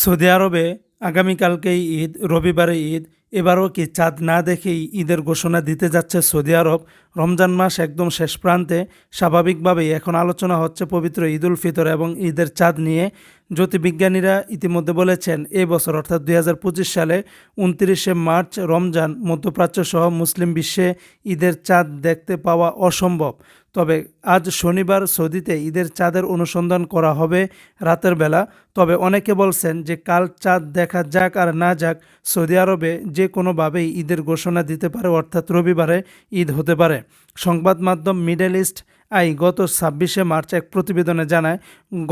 Saudi আরবে আগামীকালকেই ঈদ, রবিবারে ঈদ, এবারও কি চাঁদ না দেখেই ঈদের ঘোষণা দিতে যাচ্ছে সৌদি আরব? রমজান মাস একদম শেষ প্রান্তে। স্বাভাবিকভাবেই এখন আলোচনা হচ্ছে পবিত্র ঈদ উল ফিতর এবং ঈদের চাঁদ নিয়ে। জ্যোতির্বিজ্ঞানীরা ইতিমধ্যে বলেছেন এই বছর অর্থাৎ দুই হাজার পঁচিশ সালে উনত্রিশে মার্চ রমজান মধ্যপ্রাচ্য সহ মুসলিম বিশ্বে ঈদের চাঁদ দেখতে পাওয়া অসম্ভব। তবে আজ শনিবার সৌদিতে ঈদের চাঁদের অনুসন্ধান করা হবে রাতের বেলা। তবে অনেকে বলছেন যে কাল চাঁদ দেখা যাক আর না যাক, সৌদি আরবে যে কোনোভাবেই ঈদের ঘোষণা দিতে পারে অর্থাৎ রবিবারে ঈদ হতে পারে। সংবাদ মাধ্যম মিডল ইস্ট আই, গত ছাব্বিশে মার্চ এক প্রতিবেদনে জানায়,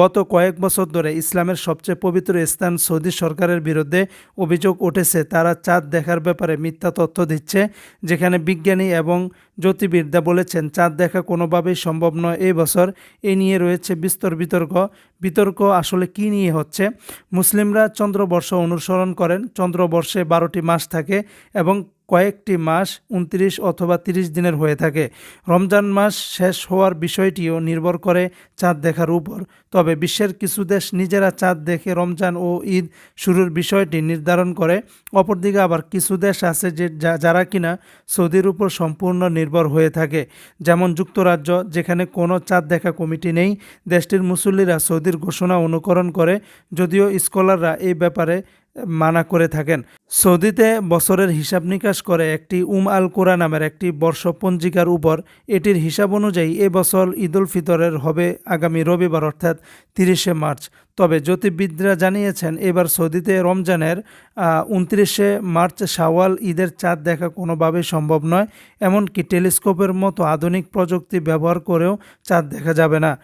গত কয়েক বছর ধরে ইসলামের সবচেয়ে পবিত্র স্থান সৌদি সরকারের বিরুদ্ধে অভিযোগ উঠেছে, তারা চাঁদ দেখার ব্যাপারে মিথ্যা তথ্য দিচ্ছে, যেখানে বিজ্ঞানী এবং জ্যোতির্বিদরা বলেছেন, চাঁদ দেখা কোনোভাবেই সম্ভব নয়, এই বছর এ নিয়ে রয়েছে বিস্তর বিতর্ক। বিতর্ক আসলে কী নিয়ে হচ্ছে? মুসলিমরা চন্দ্রবর্ষ অনুসরণ করেন, চন্দ্রবর্ষে বারোটি মাস থাকে এবং কয়েকটি মাস উনত্রিশ অথবা তিরিশ দিনের হয়ে থাকে। রমজান মাস শেষ হওয়ার বিষয়টিও নির্ভর করে চাঁদ দেখার উপর। তবে বিশ্বের কিছু দেশ নিজেরা চাঁদ দেখে রমজান ও ঈদ শুরুর বিষয়টি নির্ধারণ করে। অপরদিকে আবার কিছু দেশ আছে যা- যারা কিনা সৌদির উপর সম্পূর্ণ নির্ভর হয়ে থাকে। যেমন যুক্তরাজ্য, যেখানে কোনো চাঁদ দেখা কমিটি নেই। দেশটির মুসল্লিরা সৌদির ঘোষণা অনুকরণ করে। যদিও স্কলাররা এই ব্যাপারে মানা করে থাকেন। সৌদিতে বছরের হিসাব নিকাশ করে একটি উম আল কোরআ নামের একটি বর্ষপঞ্জিকার উপর এটির হিসাব অনুযায়ী এ এবছর ঈদুল ফিতরের হবে আগামী রবিবার অর্থাৎ তিরিশে মার্চ। তবে জ্যোতির্বিদরা জানিয়েছেন, এবার সৌদিতে রমজানের উনত্রিশে মার্চ সাওয়াল ঈদের চাঁদ দেখা কোনোভাবেই সম্ভব নয়, এমনকি টেলিস্কোপের মতো আধুনিক প্রযুক্তি ব্যবহার করেও চাঁদ দেখা যাবে না।